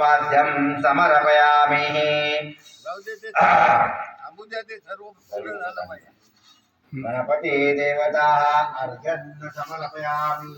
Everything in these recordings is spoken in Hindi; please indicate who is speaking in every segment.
Speaker 1: सर्वोपाद्यं समर्पयामि। गणपती देवता अर्घ्यं समर्पयामि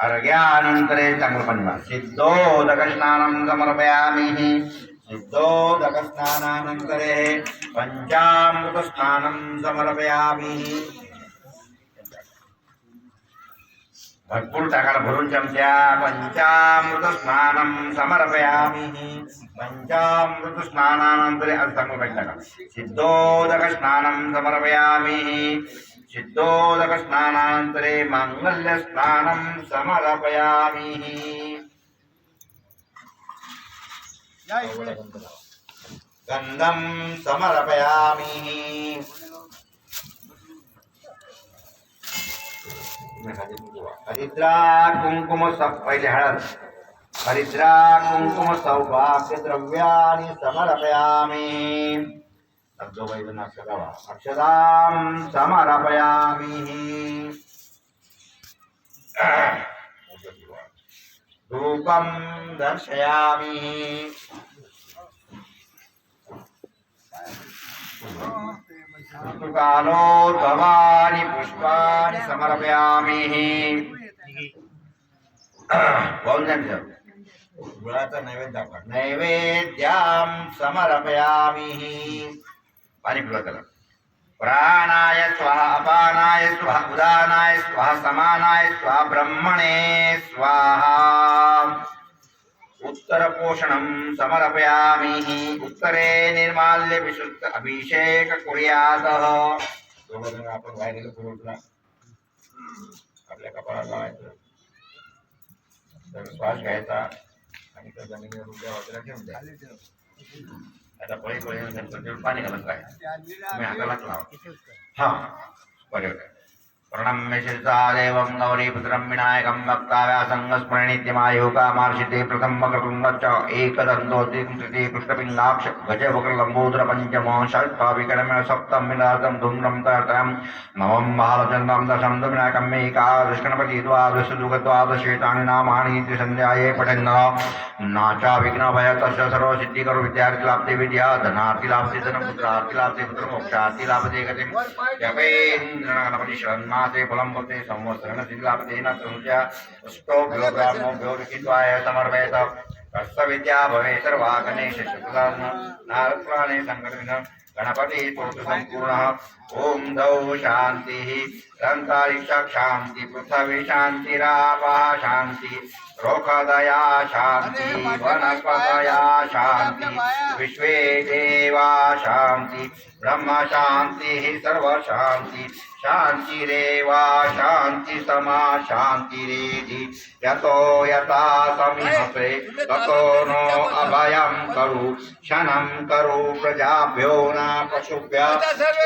Speaker 1: अर्घ्यानन्तरे चांगलं सिद्धोदकस्नानं समर्पयामि। सिद्धोदकस्नानानन्तरे पञ्चामृतस्नानं समर्पयामि। వత్పుటకలపురుంజంస్యా పంచామృతస్నానం సమర్పయామి పంచామృతస్నానానంతరే అది తమ పెట్టక సిద్ధోదక స్నానం సమర్పయామి సిద్ధోదక స్నానానంతరే మంగళ
Speaker 2: స్నానం సమర్పయామి
Speaker 1: గంధం సమర్పయామి हरिद्रा कुंकुम स- पहिले हळद हरिद्रा कुंकुम सौभाग्य द्रव्याणि समर्पयामि। शब्दोपैदन अक्षरा अक्षदां समर्पयामि दर्शयामि। ऋतुकालो पुष्पाणि समर्पयामि। गुळाचा नैवेद्य समर्पयामि. पाणी त्याला. प्राणाय स्वाहा अपानाय स्वाहा उदानाय स्वाहा समानाय स्वाहा ब्रह्मणे स्वाहा. उत्तरपोषणं समर्पयामि. उत्तरे निर्माल्य विशुद्ध अभिषेक कुर्यातः आपण बाहेर आपल्या कपाळाला लावायचं. तर श्वास घ्यायचा आणि त्या जमिनीवर उद्या वगैरे ठेवून द्या. आता पळी पळी नंतर पाणी घालत काय तुम्ही हातालाच लावा. हा बरोबर प्रणम्य शिरसा देवं गौरीपुत्रं विनायकं वक्ताव्यासङ्गस्मरणित्यमायुकामार्षिते प्रथमकृतुङ्गच्च एकदन्तो तृतीय कृष्णपिङ्गाक्ष गजवक्रलम्बोदर पञ्चम षट्भाविकरमेण सप्तं विनादं धूम्रं तर्तयं नवं बालचन्द्रं दशं विनायकं एकादशगणपति द्वादश नामानि इति पठन् नाचा विघ्नभय तस्य सर्वसिद्धिकरो विद्यार्थी लाभते विद्या धनार्थी लाभते धनपुत्रार्थी लाभते पुत्र मोक्षार्थी लाभते गतिं
Speaker 2: वर पाय
Speaker 1: మాసే ఫలం పొందే సంవత్సరణ శిథిలాపదేన సంఖ్య పుష్టో భ్యో బ్రాహ్మో భ్యో లిఖిత్వాయ సమర్పయత కష్టవిద్యా భవే సర్వాగణేశ శుక్లాన్ నారత్వాణే సంఘటన गणपति पुरुष सम्पूर्णः ॐ द्वौ शान्तिः। अन्तरिक्षः शान्ति पृथ्वी शान्तिरापः शान्ति रोखदया शान्ति। वनस्पतया शान्ति विश्वे देवा शान्ति। ब्रह्म शान्तिः सर्वशान्ति शान्तिरेवा शान्ति समा शान्तिरेधि यतो यथा समीपे ततो नो अभयं करो। क्षणं करो प्रजाभ्यो न पशुभ्य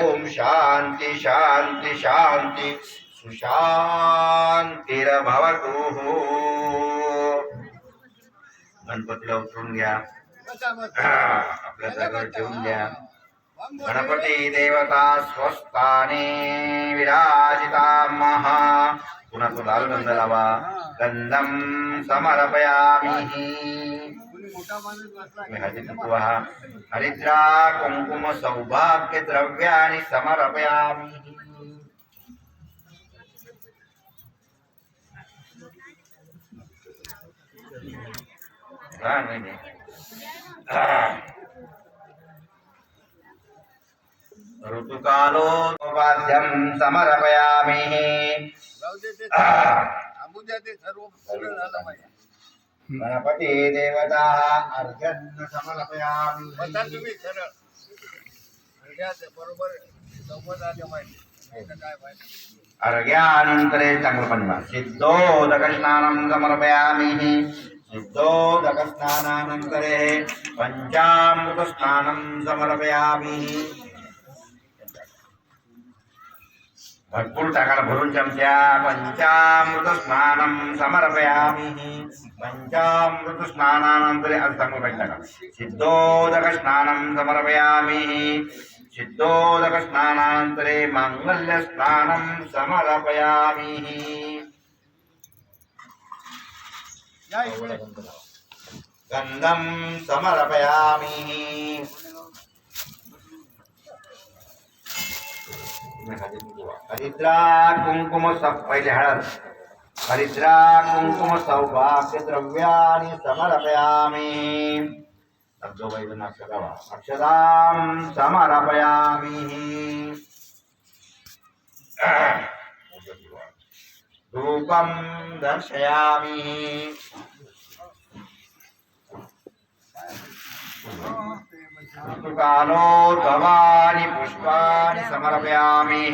Speaker 1: ॐ शान्ति शान्ति शान्ति सुशान्तिरभवतु गणपतीला उतरून घ्या। आपल्या जागेवर ठेवून द्या गणपती देवता स्वस्थाने विराजिता महा। पुन्हा तो लाल गंध लावा। गंधम समर्पयामि।
Speaker 2: कोणी मोठा माणूस बसला.
Speaker 1: तुम्ही हळदी कुंकू वाहा. हरिद्रा कुंकुम सौभाग्य द्रव्याणि समर्पयामि। हा, नाही, नाही. ऋतुकालोपाद्यं समर्पयामि। गणपती देवता अर्घ्यं समर्पयामि। अर्घ्यानन्तरे चांगलं सिद्धोदकस्नानं समर्पयामि। सिद्धोदकस्नानानन्तरे पञ्चामृतस्नानं समर्पयामि। भरपूर टाकायला भरून चमच्या पंचामृत स्नानं समर्पयामि पंचामृत स्नानानंतर आज चांगलं पाहिजे टाका सिद्धोदक स्नानं समर्पयामि सिद्धोदकस्नानान्तरे माङ्गल्यस्नानं समर्पयामि
Speaker 2: या इकडे
Speaker 1: गन्धं समर्पयामि हरिद्रा कुंकुम सब हरिद्रा कुंकुम सौभाग्य द्रव्याणि समर्पयामि अक्षदावा अक्षदां समर्पयामि। धूपं दर्शयामि। ऋतुकालोद्भवानि पुष्पाणि समर्पयामि।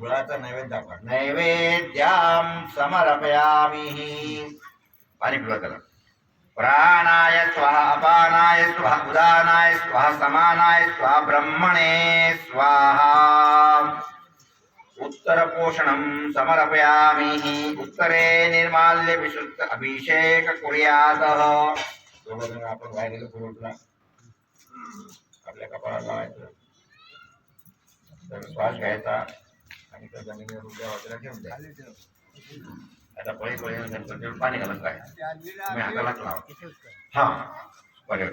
Speaker 1: गुळाचा नैवेद्य समर्पयामि। पाणी पिवा त्याला. प्राणाय स्वाहा अपानाय स्वाहा उदानाय स्वाहा समानाय स्वाहा ब्रह्मणे स्वाहा। उत्तरपोषणं समर्पयामि। उत्तरे निर्माल्य विशुद्ध अभिषेक कुर्यातः दोघं आपण बाहेर गेलो पुरवठला आपल्या कपाळाला लावायचं तर श्वास घ्यायचा आणि त्या जमिनीवर उद्या ठेवून द्या आता पळी पळी पाणी घालत
Speaker 2: आहे.
Speaker 1: हातालाच लावा. हा बरोबर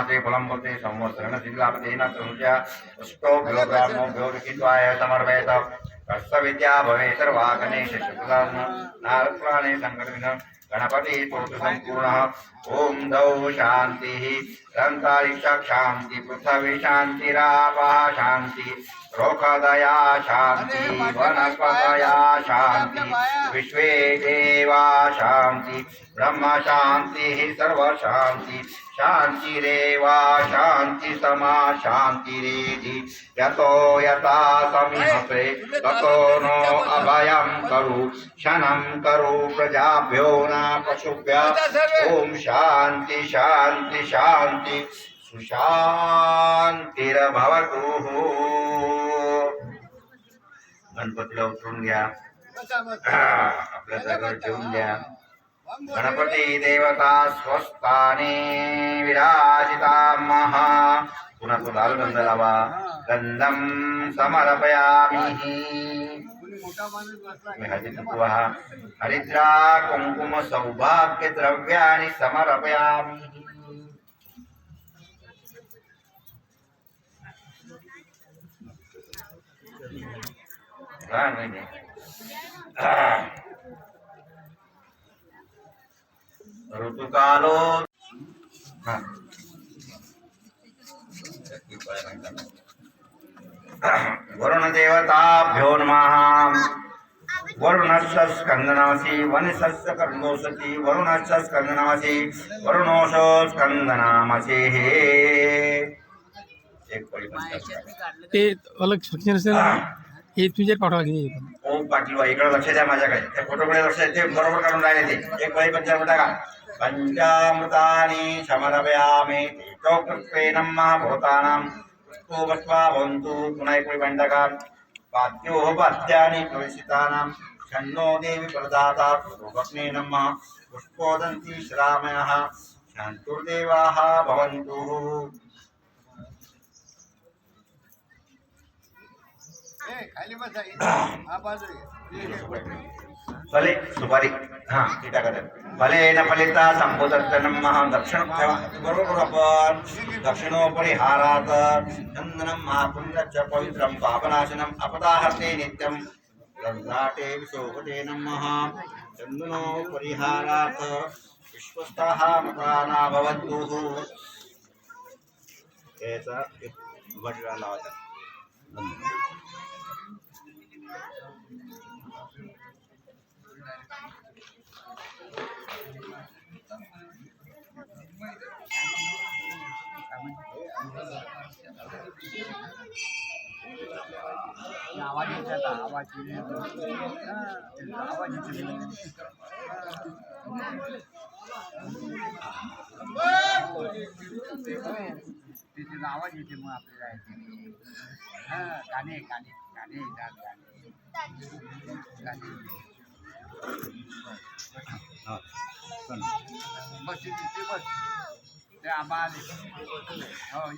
Speaker 1: फलं भवते संवत्सरेण अष्टो किलोग्रामो लिखित्वाय समर्पयत। तस्य विद्या भवे सर्वा गणेश शुक्लान् नारप्राणे सङ्कटविन गणपति तोतु सम्पूर्णः। ॐ दौ शान्तिः। दन्तारिक्षा शांति पृथ्वी शान्तिरापः शान्ति। रोखदया शान्ति वनस्पतया शान्ति विश्वे देवा शान्ति ब्रह्म शान्तिः सर्वशान्ति शान्तिरेवा शान्ति समा शान्तिरेधि यतो यथा समीहते ततो नो अभयं करो क्षणं करो प्रजाभ्यो न पशुभ्य। ॐ शान्ति शान्ति शान्ति। सुशान्तिरभवतु गणपतीला उतरून घ्या. आपल्या जागेवर ठेवून
Speaker 2: वांगो
Speaker 1: गणपती देवता स्वस्थाने विराजिता महा. पुन्हा तो लाल गंध लावा. गंधम वाहा हरिद्रा, कुंकुम सौभाग्य द्रव्याणि समर्पयामि. ऋतुकालो हा. वरुण देवताभ्यो नमः वरुणस्य स्कन्दनासि वनिसस्य कर्णोसति वरुणस्य स्कन्दनासि वरुणोष स्कन्दनामसि हे एक.
Speaker 3: अलग हे तुझ्या पाठवा की
Speaker 1: ओम पाटील बा इकडे लक्ष द्या माझ्याकडे त्या फोटोकडे लक्ष द्या ते बरोबर काढून राहिले ते एक वळी पंचामृत टाका पंचामृतानि समर्पयामि चौकृत्वेन महाभूतानां पुष्पो भस्मा भवन्तु पुन्हा एक वळी पण टाका पाद्योः पाद्यानि प्रवेशितानां षण्णो देवी प्रदाता भक्ने नमः पुष्पोदन्ति श्रामयः शान्तुर्देवाः भवन्तु
Speaker 2: ए, खाली बसा इथे. हा बाजू आहे. ये, ये, ये.
Speaker 1: फले सुपारी हा ती टाका त्यात. फलेन फलिता संबोधत्त नमः दक्षिण बरोबर करू आपण दक्षिणोपरि हारात चंदनं
Speaker 2: आवाज येत होता आवाज आवाज येते तिथं आवाज येते मग आपल्याला हां गाणे गाणे गाणे गाणे गाणे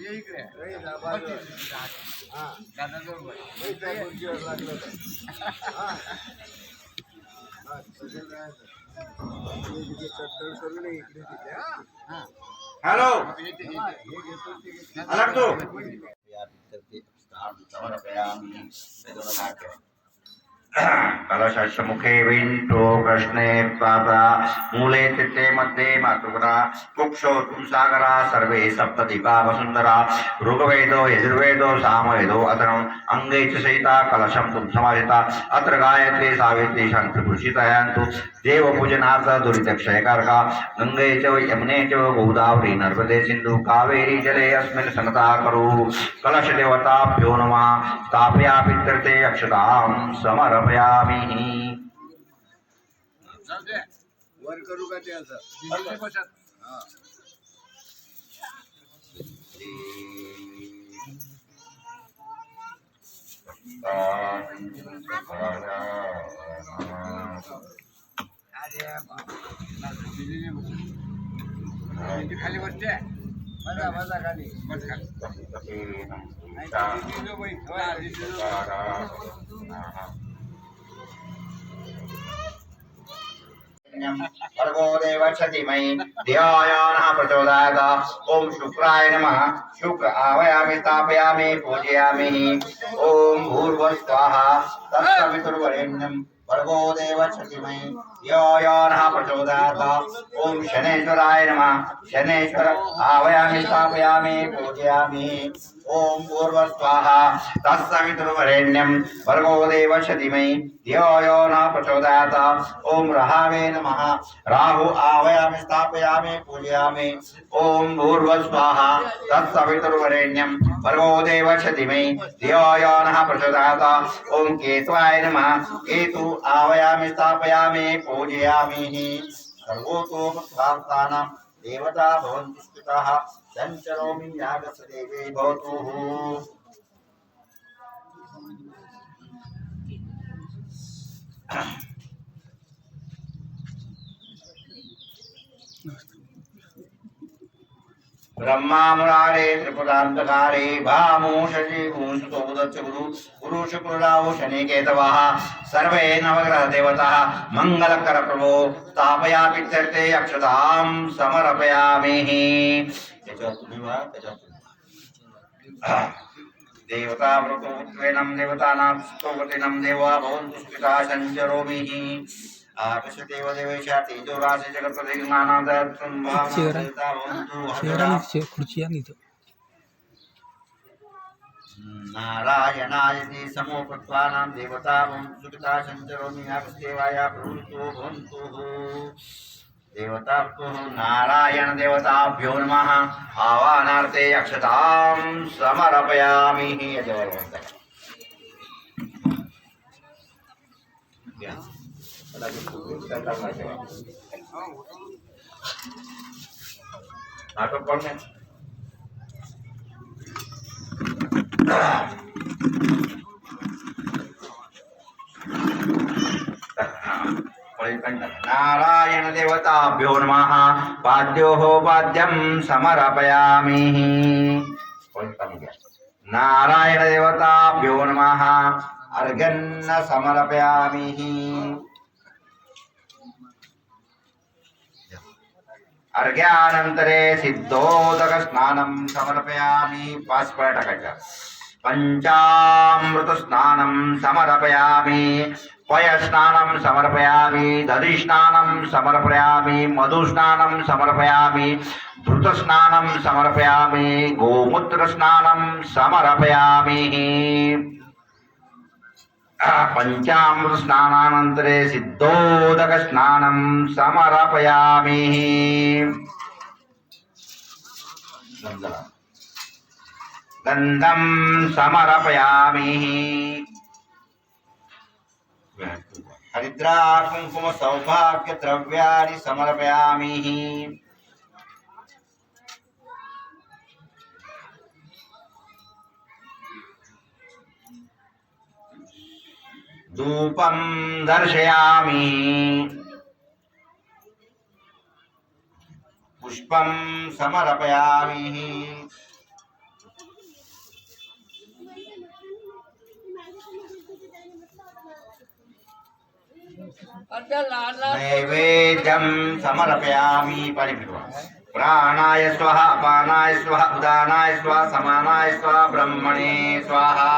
Speaker 2: इकडे बस तिथे. दादा जवळ बस. हा.
Speaker 1: हॅलो
Speaker 2: येते, येते.
Speaker 1: अलग तो कलशस्य मुखे विण्टो कृष्णे पादा मूले चित्ते मध्ये मातुरा कुक्षो सागरा सर्वे सप्तदीपा वसुन्धरा ऋग्वेदो यजुर्वेदो सामवेदो अतनो अङ्गे च सहिता कलशं तुं समाहिता अत्र गायत्री सावित्री शान्तिभूषितयान्तु देवपूजनार्थ दुरितक्षयकारका गङ्गे च यमुने च गोदावरी नर्मदे सिन्धु कावेरी जले अस्मिन् सनता करो कलशदेवताभ्यो नमः स्थापयामि तीर्थे अक्षतां समर्पयामि
Speaker 2: स्थापयामि खाली बसते मजा मजा खाली बस खाली
Speaker 1: भर्गो देवस्य धीमहि धियो नः प्रचोदयात्। ॐ शुक्राय नमः। शुक्र आवायामि स्थापयामि, पूजयामि। ॐ भूर्भुवस्वाहा तत्सवितुर्वरेण्यं भर्गो देवस्य धीमहि धियो नः ॐ शनेश्वराय नमः। शनेश्वर आवायामि स्थापयामि, पूजयामि। ॐ पूर्वस्वाहा। तत्सवितुर्वरेण्यं भर्गो धीमहि धियो न प्रचोदयात्। ॐ रहावे नमः। राहु आवायामि स्थापयामि, पूजयामि। ॐ भूर्भुवस्वाहा तत्सवितुर्वरेण्यं भर्गो धीमहि धियो यो नः प्रचोदयात्। ॐ केतवाय नमः। केतु आवायामि स्थापयामि, पूजयामि। सर्वतोमुखान्तानां देवता भवन्तु स्थिताः। सञ्चरोमि यागस्य देवे भवतु। ब्रह्मा मुरारे त्रिपुरान्तकारे भामूषजि भूंसुतोदस्य गुरु गुरु शुक्रुराव शनि केतवः सर्वे नवग्रह देवताः मङ्गलकरप्रभो स्थापयामि तीर्थे अक्षतां, समर्पयामि त्याच्यावर तुम्ही वा, त्याच्यावर देवता वृतोत्वेनं देवतानां स्तोवतिनं देवा भवन्तु स्थिता सञ्चरोमि आकाशदेव देवेशा तेजोराशि जगत्पति देवता भवन्तु देवता भवन्तु सुखिता सञ्चरोमि आकाशदेवाय प्रभुतो भवन्तु। देवताभ्यो नारायण देवताभ्यो नमः। आवाहनार्थे अक्षतां समर्पयामि। नाटक कोण नाही नारायण देवताभ्यो नमः। पाद्योः पाद्यं समर्पयामि। नारायण देवताभ्यो नमः। अर्घन्न समर्पयामि। अर्घ्यानन्तरे सिद्धोदकस्नानं समर्पयामि। पाच फळं टाकायच्या पञ्चामृतस्नानं समर्पयामि पयस्नानं समर्पयामि दधिस्नानं समर्पयामि मधुस्नानं समर्पयामि धृतस्नानं समर्पयामि गोमूत्रस्नानं समर्पयामि पञ्चामृतस्नानानन्तरे सिद्धोदकस्नानं समर्पयामि गन्धं समर्पयामि हरिद्रा कुंकुम सौभाग्य द्रव्याणि समर्पयामि धूपं दर्शयामि पुष्पं समर्पयामि
Speaker 2: आता लहान
Speaker 1: नैवेद्यं समर्पयामि परिपित्वा प्राणाय स्वाहा अपानाय स्वाहा उदानाय स्वाहा समानाय स्वाहा ब्रह्मणे स्वाहा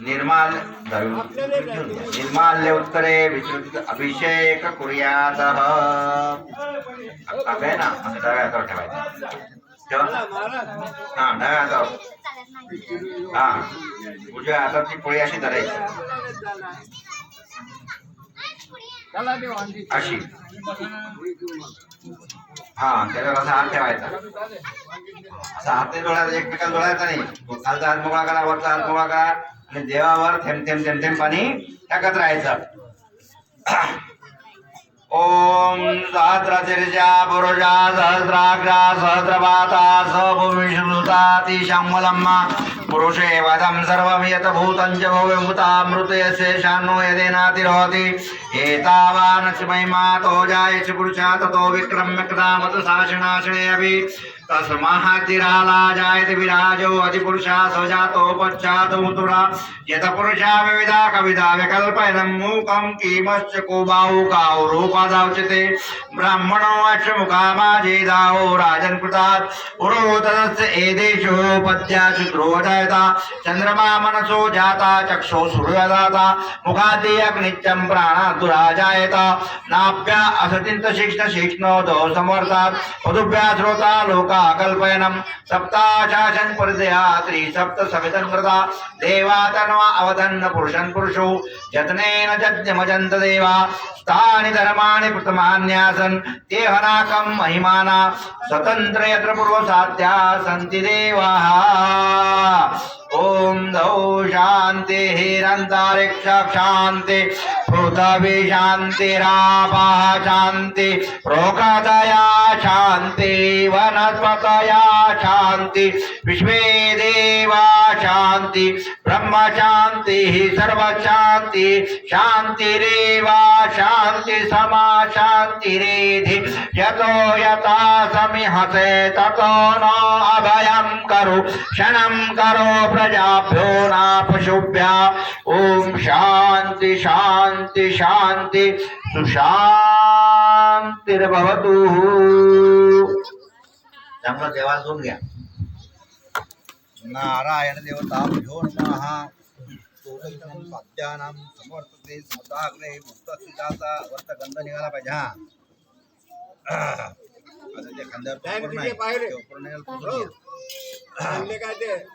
Speaker 1: निर्माल निर्माल्य उत्तरे विशुद्ध अभिषेक कुर्यातः आता आहे ना असं डाव्या हातावर ठेवायचं ठेवा
Speaker 2: महाराज
Speaker 1: हा डाव्या हातावर हा उजव्या पोळी अशी धरायची. अशी. हा त्याच्यावर असा हात ठेवायचा. असा हात नाही एकमेकाला खालचा हात मोकळा करा वरचा हात मोकळा करा. आणि देवावर थेंब थेंब थेंब थेंब पाणी टाकत राहायचं. ओम सहस्रशीर्षा पुरुषा सहस्राग्रा सहस्रपाता सहभूमिषुता तिशंवलम्मा पुरुषे वदं सर्वं यत् भूतं च शेषान्नो यशेषान्नो एतावान् एतावानस्य महिमातो जायस्य पुरुषा ततो विक्रम्य कृतामत अपि तस्माद्धिराला जायते विराजो अधिपुरुषा सजातो पश्चातो मुतुरा यत पुरुषा विविधा मूकं किमश्च को ब्राह्मणो कृतात् मनसो जाता, चक्षो सूर्यदाता। मुखादि अग्नित्यं प्राणादुराजायत नाभ्या असतिन्त शिक्ष्ण शिक्ष्णो दोषमवर्तात् पदुभ्या श्रोता लोका कल्पयनं सप्ताशासन् परिदया त्रिसप्त समितं कृता देवा तन्वा अवदन्न पुरुषन् पुरुषो यत्नेन जज्ञमजन्त देवा स्थानि धर्माणि प्रथमान्यासन् ते महिमाना स्वतन्त्र यत्र पूर्वसाध्या सन्ति देवाः धौ शान्तिरन्तरिक्ष शान्ति पृथ्वी शान्तिरापः शान्ति प्रोकदया शान्ति, वनस्पतया शान्ति, विश्वे देवा शान्ति ब्रह्म शान्तिः सर्वशान्ति, शान्तिरेवा शान्ति समा शान्तिरेधि यतो यथा समिहसे, ततो नो अभयं करो, क्षणं करो प्रजाभ्यो न पशुभ्या ॐ शान्ति शान्ति शान्ति। सुशान्तिर्भवतु। चांगलं देवाला घ्या.
Speaker 4: नारायण देवताभ्यो नमः। तोदैनं साध्यानां समवर्तते स्वतःग्रे मुक्तस्थिताचा वर्तगंध निघाला पाहिजे हा. आता ते खांद्यावर
Speaker 2: नाही,
Speaker 4: पूर्ण
Speaker 2: तिथे बाहेर आहे.
Speaker 4: ते पूर्ण निघालं पुसून
Speaker 2: हो.
Speaker 4: घ्या.
Speaker 2: आणले काय ते?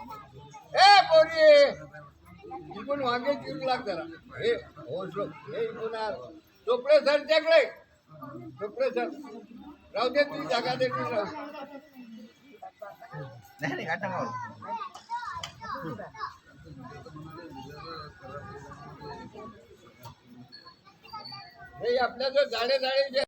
Speaker 2: ए पोरी इकडून वांगे चिरू लाग जरा हे हो शो- हे इकडून आ. चोपडे सर त्याकडे चोपडे सर राहू दे ती जागा दे ती राहू.
Speaker 4: नाही नाही काटा मारू.
Speaker 2: हे आपल्या जो जाडे जाडे